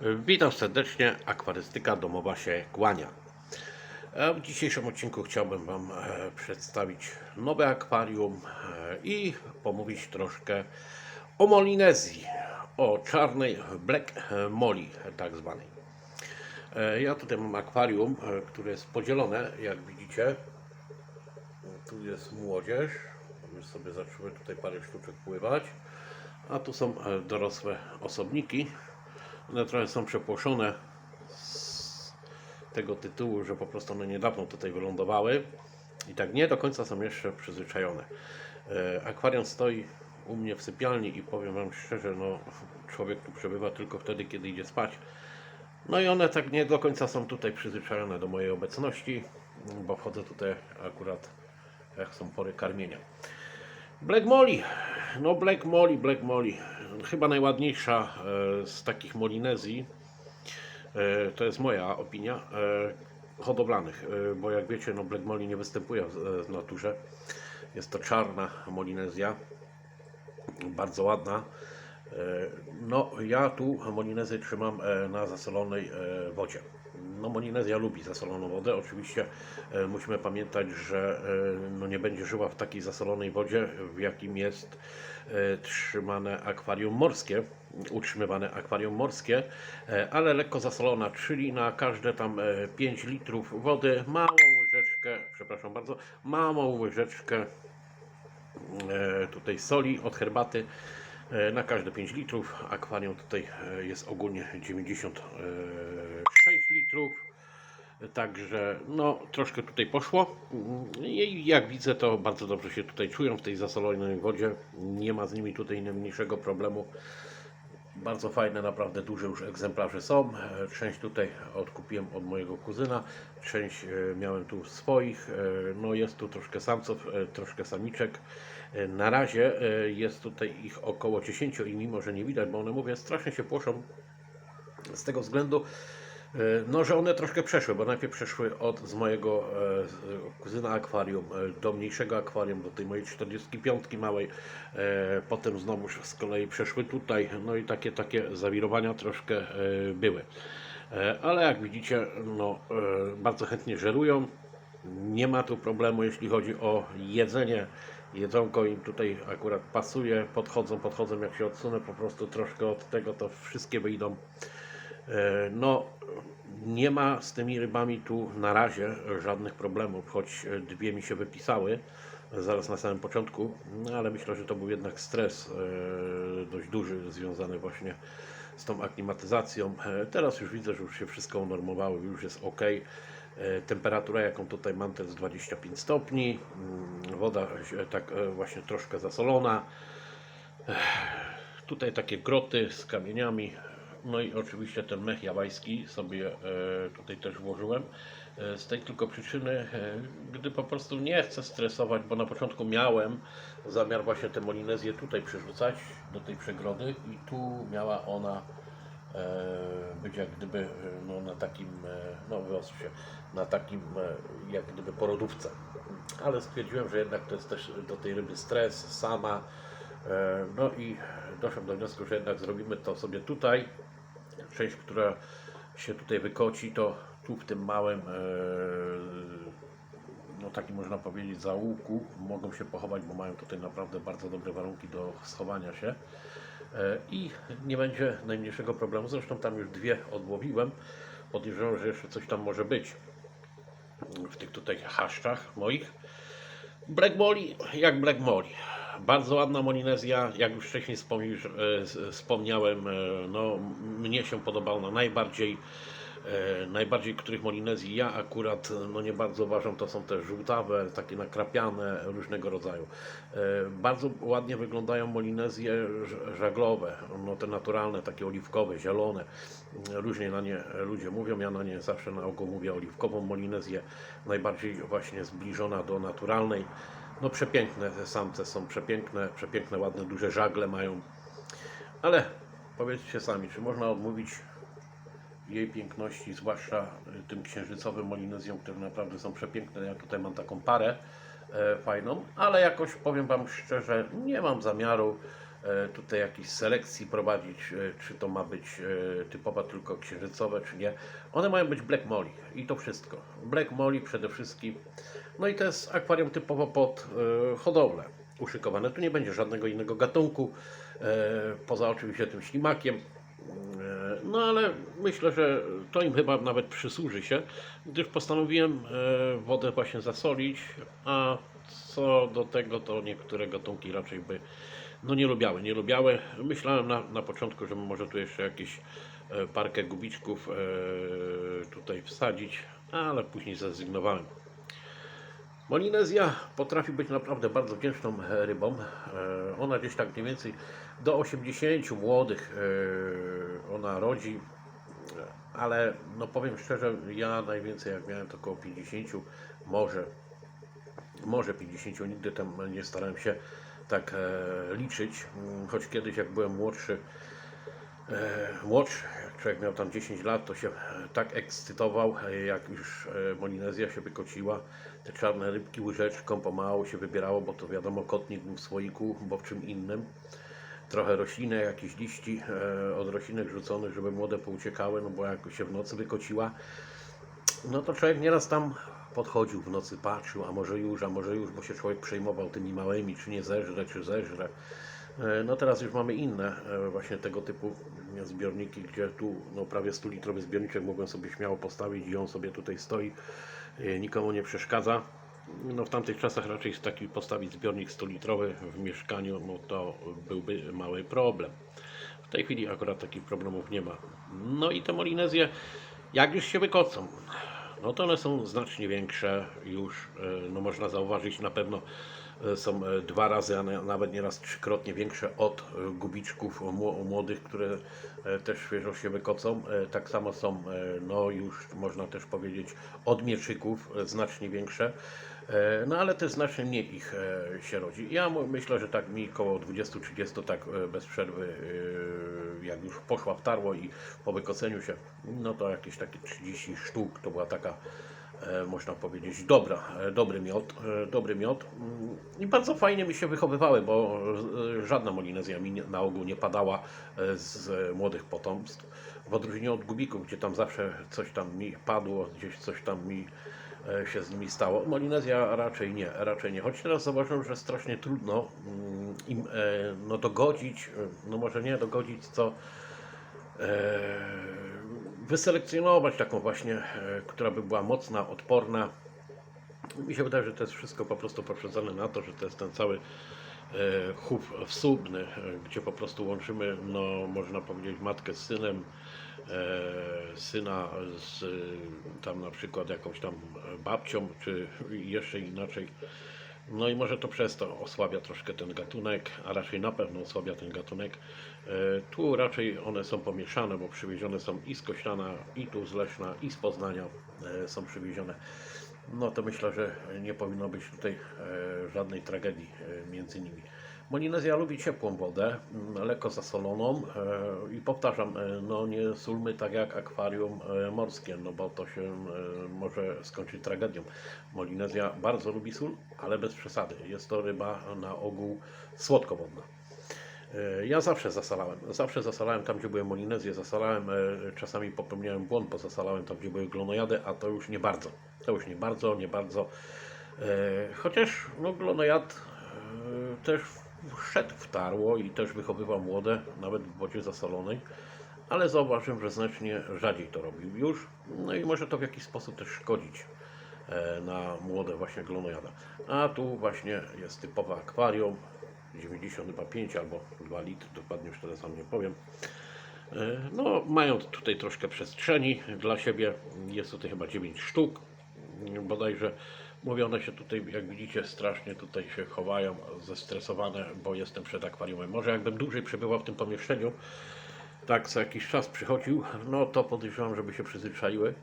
Witam serdecznie, akwarystyka domowa się kłania. E, W dzisiejszym odcinku chciałbym Wam e, przedstawić nowe akwarium e, i pomówić troszkę o Molinezji, o czarnej Black Molly tak zwanej. Ja tutaj mam akwarium, które jest podzielone, jak widzicie. Tu jest młodzież, już sobie zaczęły tutaj parę sztuczek pływać, a tu są dorosłe osobniki. One trochę są przepłoszone z tego tytułu, że po prostu one niedawno tutaj wylądowały i tak nie do końca są jeszcze przyzwyczajone. E, Akwarium stoi u mnie w sypialni i powiem Wam szczerze, no człowiek tu przebywa tylko wtedy, kiedy idzie spać. No i one tak nie do końca są tutaj przyzwyczajone do mojej obecności, bo wchodzę tutaj akurat jak są pory karmienia. Black Molly, no Black Molly, Black Molly, chyba najładniejsza e, z takich Molinezji, e, to jest moja opinia, e, hodowlanych, bo jak wiecie, no Black Molly nie występuje w, naturze, jest to czarna Molinezja, bardzo ładna. No, ja tu Molinezję trzymam na zasolonej wodzie. No, Molinezja lubi zasoloną wodę. Oczywiście e, musimy pamiętać, że e, no, nie będzie żyła w takiej zasolonej wodzie, w jakim jest e, trzymane akwarium morskie, utrzymywane akwarium morskie, ale lekko zasolona, czyli na każde tam e, 5 litrów wody małą łyżeczkę, przepraszam bardzo, małą łyżeczkę tutaj soli od herbaty na każde 5 litrów. Akwarium tutaj e, jest ogólnie 96 litrów. Także no troszkę tutaj poszło i jak widzę to bardzo dobrze się tutaj czują w tej zasolonej wodzie. Nie ma z nimi tutaj najmniejszego problemu. Bardzo fajne, naprawdę duże już egzemplarze są. E, Część tutaj odkupiłem od mojego kuzyna, część e, miałem tu swoich. E, No jest tu troszkę samców, e, troszkę samiczek. Na razie e, jest tutaj ich około 10 i mimo, że nie widać, bo one mówię strasznie się płoszą z tego względu, e, no, że one troszkę przeszły, bo najpierw przeszły od z mojego e, kuzyna akwarium do mniejszego akwarium, do tej mojej 45 małej, potem znowu z kolei przeszły tutaj, no i takie takie zawirowania troszkę były. Ale jak widzicie, no, bardzo chętnie żerują. Nie ma tu problemu, jeśli chodzi o jedzenie. Jedzonko im tutaj akurat pasuje. Podchodzą, podchodzą. Jak się odsunę po prostu troszkę od tego, to wszystkie wyjdą. E, No, nie ma z tymi rybami tu na razie żadnych problemów, choć dwie mi się wypisały zaraz na samym początku, no ale myślę, że to był jednak stres e, dość duży związany właśnie z tą aklimatyzacją. E, Teraz już widzę, że już się wszystko unormowało, już jest ok. E, Temperatura, jaką tutaj mam, to jest 25 stopni. Mm, Woda e, tak e, właśnie troszkę zasolona. Tutaj takie groty z kamieniami. No i oczywiście ten mech jawajski sobie tutaj też włożyłem. Z tej tylko przyczyny, gdy po prostu nie chcę stresować, bo na początku miałem zamiar właśnie tę molinezję tutaj przerzucać do tej przegrody i tu miała ona być jak gdyby e, no, na takim, e, no wyosł się, na takim e, jak gdyby porodówce. Ale stwierdziłem, że jednak to jest też do tej ryby stres, sama. E, No i doszedłem do wniosku, że jednak zrobimy to sobie tutaj. Część, która się tutaj wykoci, to tu w tym małym, e, no takim można powiedzieć, zaułku mogą się pochować, bo mają tutaj naprawdę bardzo dobre warunki do schowania się. E, I nie będzie najmniejszego problemu. Zresztą tam już dwie odłowiłem. Podejrzewam, że jeszcze coś tam może być w tych tutaj haszczach moich. Black Molly, jak Black Molly. Bardzo ładna Molinezja, jak już wcześniej wspomniał, wspomniałem, e, no, mnie się podobała najbardziej. E, Najbardziej których Molinezji ja akurat no nie bardzo uważam, to są te żółtawe, takie nakrapiane, różnego rodzaju. E, Bardzo ładnie wyglądają Molinezje żaglowe, no te naturalne, takie oliwkowe, zielone. Różnie na nie ludzie mówią, ja na nie zawsze na ogół mówię oliwkową Molinezję, najbardziej właśnie zbliżona do naturalnej. No przepiękne te samce są, przepiękne, przepiękne, ładne, duże żagle mają. Ale powiedzcie sami, czy można odmówić jej piękności, zwłaszcza y, tym księżycowym Molinezjom, które naprawdę są przepiękne. Ja tutaj mam taką parę e, fajną, ale jakoś powiem Wam szczerze, nie mam zamiaru e, tutaj jakiejś selekcji prowadzić, e, czy to ma być e, typowa tylko księżycowe, czy nie. One mają być Black Molly i to wszystko. Black Molly przede wszystkim. No i to jest akwarium typowo pod e, hodowlę uszykowane. Tu nie będzie żadnego innego gatunku, e, poza oczywiście tym ślimakiem. No ale myślę, że to im chyba nawet przysłuży się, gdyż postanowiłem e, wodę właśnie zasolić, a co do tego to niektóre gatunki raczej by no nie lubiały, nie lubiały. Myślałem na, na początku, że może tu jeszcze jakieś e, parkę gubiczków e, tutaj wsadzić, ale później zrezygnowałem. Molinezja potrafi być naprawdę bardzo wdzięczną e, rybą. E, Ona gdzieś tak mniej więcej do 80 młodych e, ona rodzi, ale no powiem szczerze, ja najwięcej jak miałem to około 50, może, może 50, nigdy tam nie starałem się tak liczyć, Mm, choć kiedyś jak byłem młodszy, młodszy, jak człowiek miał tam 10 lat, to się e, tak ekscytował, e, jak już e, Molinezja się wykociła. Te czarne rybki łyżeczką pomału się wybierało, bo to wiadomo, kotnik był w słoiku, bo w czym innym. Trochę roślinek, jakichś liści e, od roślinek rzuconych, żeby młode pouciekały, no bo jak się w nocy wykociła, no to człowiek nieraz tam podchodził w nocy, patrzył, a może już, a może już, bo się człowiek przejmował tymi małymi, czy nie zeżre, czy zeżre. E, No teraz już mamy inne e, właśnie tego typu zbiorniki, gdzie tu no prawie 100 litrowy zbiorniczek mogłem sobie śmiało postawić i on sobie tutaj stoi, e, nikomu nie przeszkadza. No w tamtych czasach raczej taki postawić zbiornik 100 litrowy w mieszkaniu, no to byłby mały problem. W tej chwili akurat takich problemów nie ma. No i te molinezje, jak już się wykocą, no to one są znacznie większe już, e, no można zauważyć na pewno e, są e, dwa razy, a na- nawet nieraz trzykrotnie większe od e, gubiczków mło- młodych, które e, też świeżo się wykocą. E, Tak samo są, e, no już można też powiedzieć, od mieczyków e, znacznie większe. E, No ale też znacznie mniej ich e, się rodzi. Ja myślę, że tak mi koło 20-30 tak e, bez przerwy, e, jak już poszła w tarło i po wykoceniu się, no to jakieś takie 30 sztuk to była taka e, można powiedzieć, dobra, e, dobry miod, e, dobry miod Mm, i bardzo fajnie mi się wychowywały, bo e, żadna molinezja mi na ogół nie padała e, z e, młodych potomstw, w odróżnieniu od gubików, gdzie tam zawsze coś tam mi padło, gdzieś coś tam mi e, się z nimi stało. Molinezja raczej nie, raczej nie, choć teraz zauważyłem, że strasznie trudno mm, im e, no, dogodzić, e, no może nie dogodzić, co e, wyselekcjonować taką właśnie, e, która by była mocna, odporna. Mi się wydaje, że to jest wszystko po prostu poprzedzone na to, że to jest ten cały e, chów wsłubny, e, gdzie po prostu łączymy, no można powiedzieć, matkę z synem, syna z tam na przykład jakąś tam babcią, czy jeszcze inaczej. No i może to przez to osłabia troszkę ten gatunek, a raczej na pewno osłabia ten gatunek. E, Tu raczej one są pomieszane, bo przywiezione są i z Koślana, i tu z Leszna, i z Poznania e, są przywiezione. No to myślę, że nie powinno być tutaj e, żadnej tragedii między nimi. Molinezja lubi ciepłą wodę, mm, lekko zasoloną e, i powtarzam, e, no nie sulmy tak jak akwarium e, morskie, no bo to się może skończyć tragedią. Molinezja bardzo lubi sól, ale bez przesady. Jest to ryba na ogół słodkowodna. Ja zawsze zasalałem. Zawsze zasalałem tam, gdzie były molinezje. Zasalałem, czasami popełniałem błąd, bo zasalałem tam, gdzie były glonojady, a to już nie bardzo. To już nie bardzo, nie bardzo. Chociaż no, glonojad też wszedł w tarło i też wychowywał młode, nawet w wodzie zasolonej. Ale zauważyłem, że znacznie rzadziej to robił już. No i może to w jakiś sposób też szkodzić e, na młode właśnie glonojada. A tu właśnie jest typowe akwarium, 95 albo 2 litry, dokładnie już teraz wam nie powiem. E, No, mają tutaj troszkę przestrzeni dla siebie. Jest tutaj chyba 9 sztuk. Bodajże mówię, one się tutaj, jak widzicie, strasznie tutaj się chowają, zestresowane, bo jestem przed akwariumem. Może jakbym dłużej przebywał w tym pomieszczeniu, tak co jakiś czas przychodził, no to podejrzewam, żeby się przyzwyczaiły.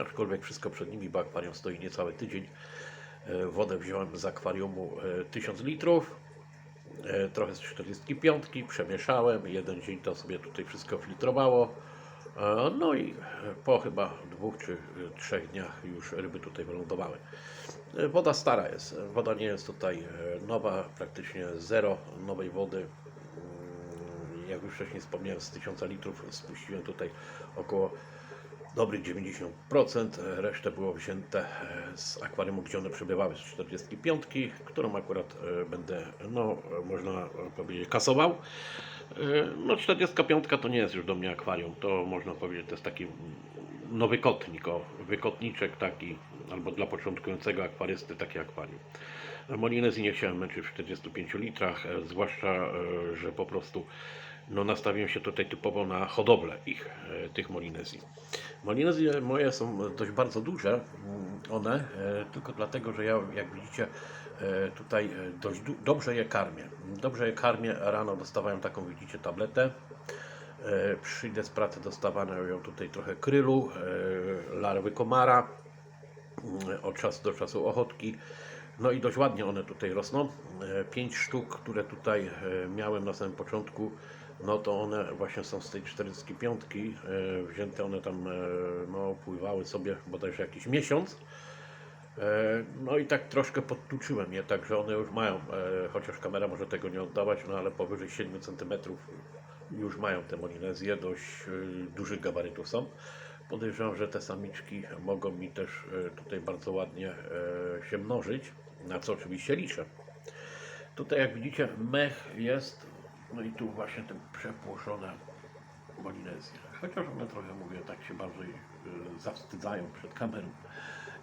Aczkolwiek wszystko przed nimi, bo akwarium stoi niecały tydzień. E, Wodę wziąłem z akwariumu e, 1000 litrów. E, trochę z 45, przemieszałem, jeden dzień to sobie tutaj wszystko filtrowało. E, No i po chyba dwóch czy trzech dniach już ryby tutaj wylądowały. E, Woda stara jest, woda nie jest tutaj e, nowa, praktycznie zero nowej wody. jak już wcześniej wspomniałem, z 1000 litrów spuściłem tutaj około dobrych 90%, e, resztę było wzięte z akwarium, gdzie one przebywały z 45, którą akurat będę, no można powiedzieć, kasował. E, No 45 to nie jest już do mnie akwarium, to można powiedzieć, to jest taki nowy kotnik, o, wykotniczek taki, albo dla początkującego akwarysty taki akwarium. Molinezji nie chciałem męczyć w 45 litrach, e, zwłaszcza, e, że po prostu no, nastawiłem się tutaj typowo na hodowlę ich, e, tych molinezji. Molinezje moje są dość bardzo duże, mm, one, e, tylko dlatego, że ja, jak widzicie, e, tutaj dość dobrze je karmię. Dobrze je karmię, rano dostawałem taką, widzicie, tabletę. Przyjdę z pracy, dostawane ją tutaj trochę krylu, larwy komara, mm, od czasu do czasu ochotki. No i dość ładnie one tutaj rosną. Pięć sztuk, które tutaj miałem na samym początku, no to one właśnie są z tej 45. e, Wzięte one tam, no pływały sobie bodajże jakiś miesiąc. E, No i tak troszkę podtuczyłem je, także one już mają, chociaż kamera może tego nie oddawać, no ale powyżej 7 cm już mają te molinezje, dość dużych gabarytów są. Podejrzewam, że te samiczki mogą mi też tutaj bardzo ładnie się mnożyć, na co oczywiście liczę. Tutaj jak widzicie mech jest, no i tu właśnie te przepłoszone molinezje. Chociaż one trochę, mówię, tak się bardziej e, zawstydzają przed kamerą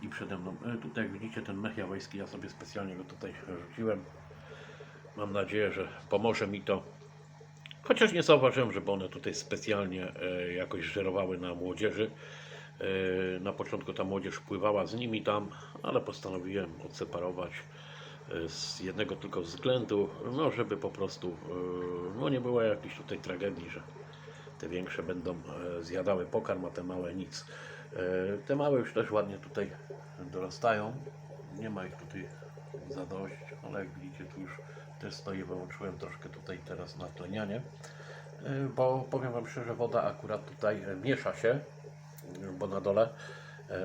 i przede mną. E, Tutaj jak widzicie ten mech jawajski, ja sobie specjalnie go tutaj rzuciłem. Mam nadzieję, że pomoże mi to. Chociaż nie zauważyłem, żeby one tutaj specjalnie e, jakoś żerowały na młodzieży. Na początku ta młodzież pływała z nimi tam, ale postanowiłem odseparować z jednego tylko względu, no żeby po prostu e, no nie było jakiejś tutaj tragedii, że te większe będą e, zjadały pokarm, a te małe nic. E, Te małe już też ładnie tutaj dorastają. Nie ma ich tutaj za dość, ale jak widzicie tu już też stoi, wyłączyłem troszkę tutaj teraz na tlenianie. Bo powiem Wam szczerze, woda akurat tutaj miesza się, bo na dole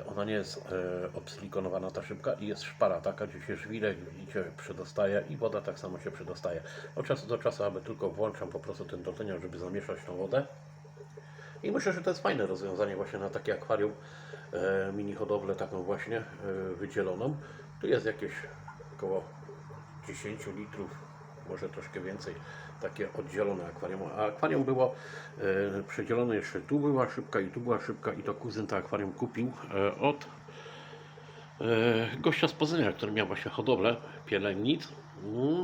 ona nie jest e, obsilikonowana ta szybka i jest szpara taka, gdzie się żwirek, widzicie, przedostaje i woda tak samo się przedostaje. Od czasu do czasu, aby tylko włączam po prostu ten dotleniacz, żeby zamieszać tą wodę. I myślę, że to jest fajne rozwiązanie właśnie na takie akwarium, e, mini hodowlę taką właśnie e, wydzieloną. Tu jest jakieś około 10 litrów, może troszkę więcej, takie oddzielone akwarium. A akwarium było e, przedzielone jeszcze, tu była szybka i tu była szybka i to kuzyn to akwarium kupił e, od e, gościa z Poznania, który miał właśnie hodowlę pielęgnic.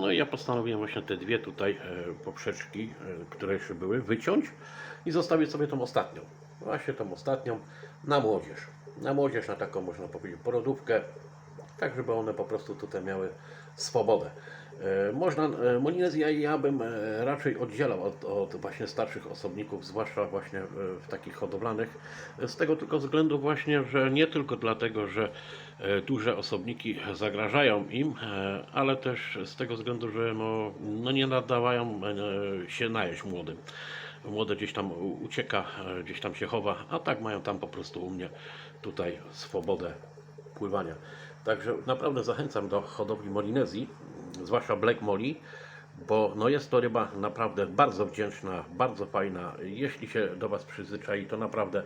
No i ja postanowiłem właśnie te dwie tutaj e, poprzeczki, e, które jeszcze były, wyciąć i zostawić sobie tą ostatnią. Właśnie tą ostatnią na młodzież. Na młodzież, na taką można powiedzieć porodówkę, tak żeby one po prostu tutaj miały swobodę. E, Można, e, Molinezja ja bym e, raczej oddzielał od, od właśnie starszych osobników, zwłaszcza właśnie w takich hodowlanych, z tego tylko względu właśnie, że nie tylko dlatego, że duże osobniki zagrażają im, ale też z tego względu, że no, no nie nadawają się najeść młodym. Młode gdzieś tam ucieka, gdzieś tam się chowa, a tak mają tam po prostu u mnie tutaj swobodę pływania. Także naprawdę zachęcam do hodowli molinezji, zwłaszcza Black Molly, bo no jest to ryba naprawdę bardzo wdzięczna, bardzo fajna. Jeśli się do Was przyzwyczai, to naprawdę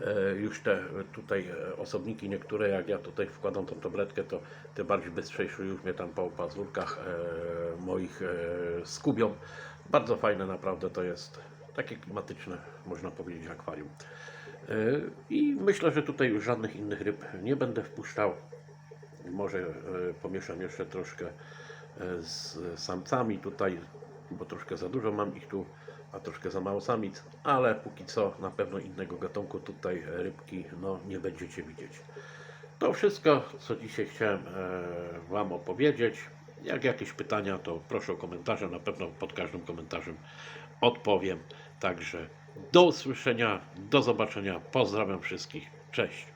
e, już te tutaj e, osobniki niektóre, jak ja tutaj wkładam tą tabletkę, to te bardziej bystrzejsze już mnie tam po pazurkach e, moich skubią. Bardzo fajne naprawdę to jest, takie klimatyczne, można powiedzieć, akwarium. I myślę, że tutaj już żadnych innych ryb nie będę wpuszczał. Może pomieszam jeszcze troszkę z samcami tutaj, bo troszkę za dużo mam ich tu, a troszkę za mało samic, ale póki co na pewno innego gatunku tutaj rybki no, nie będziecie widzieć. To wszystko, co dzisiaj chciałem e, Wam opowiedzieć. Jak jakieś pytania, to proszę o komentarze. Na pewno pod każdym komentarzem odpowiem. Także do usłyszenia, do zobaczenia. Pozdrawiam wszystkich. Cześć.